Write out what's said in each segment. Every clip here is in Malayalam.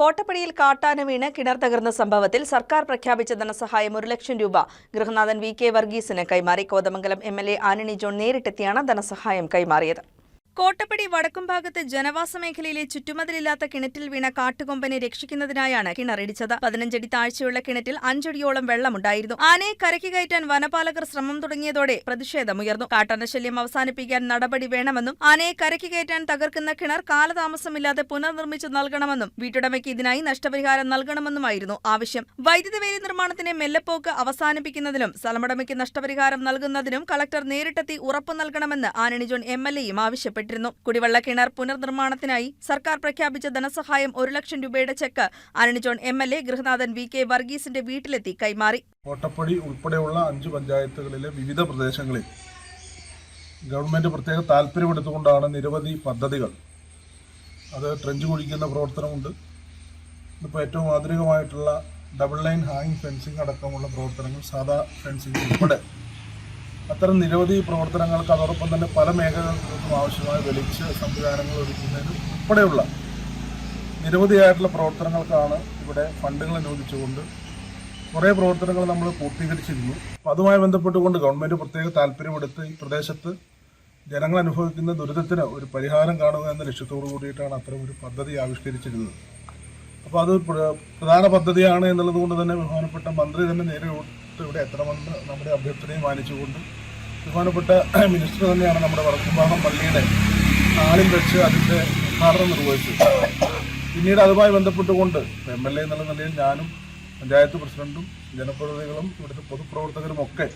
കോട്ടപ്പടിയിൽ കാട്ടാന വീണ് കിണർ തകർന്ന സംഭവത്തിൽ സർക്കാർ പ്രഖ്യാപിച്ച ധനസഹായം ഒരു ലക്ഷം രൂപ. ഗൃഹനാഥൻ വി കെ വർഗീസിന് കൈമാറി. Kothamangalam M L A Antony John നേരിട്ടെത്തിയാണ് ധനസഹായം കൈമാറിയത്. കോട്ടപ്പടി വടക്കുംഭാഗത്ത് ജനവാസ മേഖലയിലെ ചുറ്റുമതിലില്ലാത്ത കിണറ്റിൽ വീണ കാട്ടുകൊമ്പനെ രക്ഷിക്കുന്നതിനായാണ് കിണറിടിച്ചത് പതിനഞ്ചടി താഴ്ചയുള്ള കിണറ്റിൽ അഞ്ചടിയോളം വെള്ളമുണ്ടായിരുന്നു. ആനയെ കരയ്ക്ക് കയറ്റാൻ വനപാലകർ ശ്രമം തുടങ്ങിയതോടെ പ്രതിഷേധമുയർന്നു. കാട്ടാനശല്യം അവസാനിപ്പിക്കാൻ നടപടി വേണമെന്നും ആനയെ കരയ്ക്ക് കയറ്റാൻ തകർക്കുന്ന കിണർ കാലതാമസമില്ലാതെ പുനർനിർമ്മിച്ചു നൽകണമെന്നും വീട്ടുടമയ്ക്ക് ഇതിനായി നഷ്ടപരിഹാരം നൽകണമെന്നുമായിരുന്നു ആവശ്യം. വൈദ്യുതി വേലി നിർമ്മാണത്തിന് മെല്ലപ്പോക്ക് അവസാനിപ്പിക്കുന്നതിനും സ്ഥലമുടമയ്ക്ക് നഷ്ടപരിഹാരം നൽകുന്നതിനും കളക്ടർ നേരിട്ടെത്തി ഉറപ്പു നൽകണമെന്ന് ആനണി ജോൺ എം എൽ എയും ആവശ്യപ്പെട്ടിരുന്നു കുടിവെള്ള കിണർ പുനർനിർമ്മാണത്തിനായി സർക്കാർ പ്രഖ്യാപിച്ച ധനസഹായം ഒരു ലക്ഷം രൂപയുടെ ചെക്ക്. ആനണി ജോൺ എം എൽ എ ഗൃഹനാഥൻ വി കെ വർഗീസിന്റെ വീട്ടിലെത്തി കൈമാറി. കോട്ടപ്പടി ഉൾപ്പെടെയുള്ള അഞ്ച് പഞ്ചായത്തുകളിലെ വിവിധ പ്രദേശങ്ങളിൽ ഗവൺമെന്റ് പ്രത്യേക താല്പര്യമെടുത്തുകൊണ്ടാണ് നിരവധി പദ്ധതികൾ. അത് ട്രെഞ്ച് കുഴിക്കുന്ന പ്രവർത്തനമുണ്ട്. ഇപ്പോൾ ഏറ്റവും ആധുനികമായിട്ടുള്ള ഡബിൾ ലൈൻ ഹാങ്ങിങ് ഫെൻസിങ് അടക്കമുള്ള പ്രവർത്തനങ്ങൾ സാധാ ഫെൻസിങ് ഉൾപ്പെടെ അത്തരം നിരവധി പ്രവർത്തനങ്ങൾക്ക് അതോടൊപ്പം തന്നെ പല മേഖലകൾക്കും ആവശ്യമായ വെളിച്ച സംവിധാനങ്ങൾ ഒരുക്കുന്നതിന് ഉൾപ്പെടെയുള്ള നിരവധിയായിട്ടുള്ള പ്രവർത്തനങ്ങൾക്കാണ് ഇവിടെ ഫണ്ടുകൾ അനുവദിച്ചുകൊണ്ട് കുറേ പ്രവർത്തനങ്ങൾ നമ്മൾ പൂർത്തീകരിച്ചിരുന്നു. അതുമായി ബന്ധപ്പെട്ടുകൊണ്ട് ഗവൺമെന്റ് പ്രത്യേക താല്പര്യമെടുത്ത് ഈ പ്രദേശത്ത് ജനങ്ങൾ അനുഭവിക്കുന്ന ദുരിതത്തിന് ഒരു പരിഹാരം കാണുക എന്ന ലക്ഷ്യത്തോടു കൂടിയിട്ടാണ് അത്തരം ഒരു പദ്ധതി ആവിഷ്കരിച്ചിരുന്നത്. അപ്പോൾ അത് പ്രധാന പദ്ധതിയാണ് എന്നുള്ളത് കൊണ്ട് തന്നെ ബഹുമാനപ്പെട്ട മന്ത്രി തന്നെ നേരിട്ട് ഇവിടെ എത്തണമെന്ന് നമ്മുടെ അഭ്യർത്ഥനയും മാനിച്ചുകൊണ്ട് ബഹുമാനപ്പെട്ട മിനിസ്റ്റർ തന്നെയാണ് നമ്മുടെ വടക്കുംഭാഗം പള്ളിയുടെ ആളിൽ വെച്ച് അതിന്റെ ഉദ്ഘാടനം നിർവഹിച്ചത്. പിന്നീട് അതുമായി ബന്ധപ്പെട്ടുകൊണ്ട് എം എൽ എ എന്നുള്ള നിലയിൽ ഞാനും പഞ്ചായത്ത് പ്രസിഡന്റും ജനപ്രതിനിധികളും ഇവിടുത്തെ പൊതുപ്രവർത്തകരും ഒക്കെ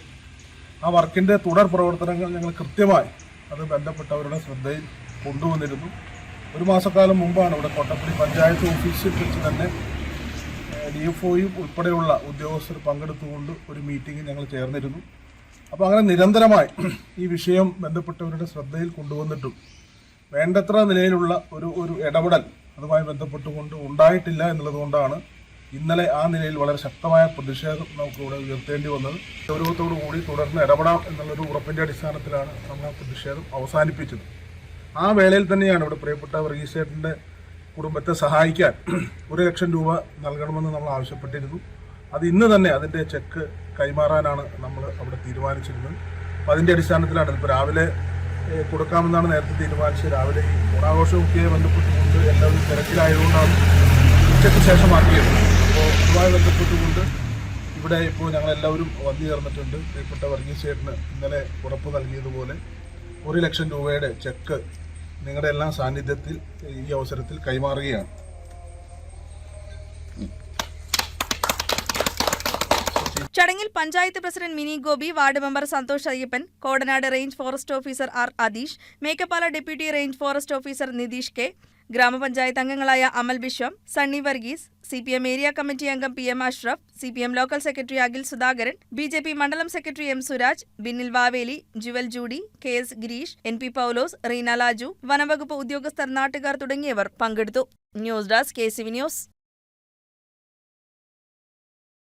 ആ വർക്കിന്റെ തുടർ പ്രവർത്തനങ്ങൾ ഞങ്ങൾ കൃത്യമായി അത് ബന്ധപ്പെട്ടവരുടെ ശ്രദ്ധയിൽ കൊണ്ടുവന്നിരുന്നു. ഒരു മാസക്കാലം മുമ്പാണ് ഇവിടെ കോട്ടപ്പള്ളി പഞ്ചായത്ത് ഓഫീസിൽ വെച്ച് തന്നെ ഡി എഫ് ഒയും ഉൾപ്പെടെയുള്ള ഉദ്യോഗസ്ഥർ പങ്കെടുത്തുകൊണ്ട് ഒരു മീറ്റിംഗ് ഞങ്ങൾ ചേർന്നിരുന്നു. അപ്പോൾ അങ്ങനെ നിരന്തരമായി ഈ വിഷയം ബന്ധപ്പെട്ടവരുടെ ശ്രദ്ധയിൽ കൊണ്ടുവന്നിട്ടും വേണ്ടത്ര നിലയിലുള്ള ഒരു ഒരു ഇടപെടൽ അതുമായി ബന്ധപ്പെട്ടുകൊണ്ട് ഉണ്ടായിട്ടില്ല എന്നുള്ളതുകൊണ്ടാണ് ഇന്നലെ ആ നിലയിൽ വളരെ ശക്തമായ പ്രതിഷേധം നമുക്ക് ഇവിടെ ഉയർത്തേണ്ടി വന്നത്. ഗൗരവത്തോടു കൂടി തുടർന്ന് ഇടപെടാം എന്നുള്ളൊരു ഉറപ്പിന്റെ അടിസ്ഥാനത്തിലാണ് നമ്മൾ ആ പ്രതിഷേധം അവസാനിപ്പിച്ചത്. ആ വേളയിൽ തന്നെയാണ് ഇവിടെ പ്രിയപ്പെട്ട വർഗീസേട്ടന്റെ കുടുംബത്തെ സഹായിക്കാൻ ഒരു ലക്ഷം രൂപ നൽകണമെന്ന് നമ്മൾ ആവശ്യപ്പെട്ടിരുന്നു. അത് ഇന്ന് തന്നെ അതിന്റെ ചെക്ക് കൈമാറാനാണ് നമ്മൾ അവിടെ തീരുമാനിച്ചിരുന്നത്. അപ്പോൾ അതിന്റെ അടിസ്ഥാനത്തിലാണ് ഇപ്പോൾ രാവിലെ കൊടുക്കാമെന്നാണ് നേരത്തെ തീരുമാനിച്ചത്. രാവിലെ ഈ ഓണാഘോഷമൊക്കെ ബന്ധപ്പെട്ടുകൊണ്ട് എല്ലാവരും തിരക്കിലായതുകൊണ്ടാണ് ഉച്ചയ്ക്ക് ശേഷം മാറ്റിയത് അപ്പോൾ ഇതുമായി ബന്ധപ്പെട്ടുകൊണ്ട് ഇവിടെ ഇപ്പോൾ ഞങ്ങളെല്ലാവരും വന്നു ചേർന്നിട്ടുണ്ട്. പ്രിയപ്പെട്ട വർഗീസ് ഇന്നലെ ഉറപ്പ് നൽകിയതുപോലെ ഒരു ലക്ഷം രൂപയുടെ ചെക്ക് നിങ്ങളുടെ എല്ലാം സാന്നിധ്യത്തിൽ ഈ അവസരത്തിൽ കൈമാറുകയാണ്. ചടങ്ങിൽ panchayat president Mini Gopi ward member Santhosh Ayyappan Kodanad range forest officer R Atheesh Mekkappala deputy range forest officer Nitheesh K ഗ്രാമപഞ്ചായത്ത് അംഗങ്ങളായ Amal Biswam Sunny Varghese C P M area committee അംഗം P M Ashraf C P M local secretary Akhil Sudhakaran B J P മണ്ഡലം secretary M Suraj Binnil Vaveli Jewel Judy K S Gireesh N P Paulose Reena Laju വനവകുപ്പ് ഉദ്യോഗസ്ഥർ നാട്ടുകാർ തുടങ്ങിയവർ പങ്കെടുത്തു. News desk K C V news.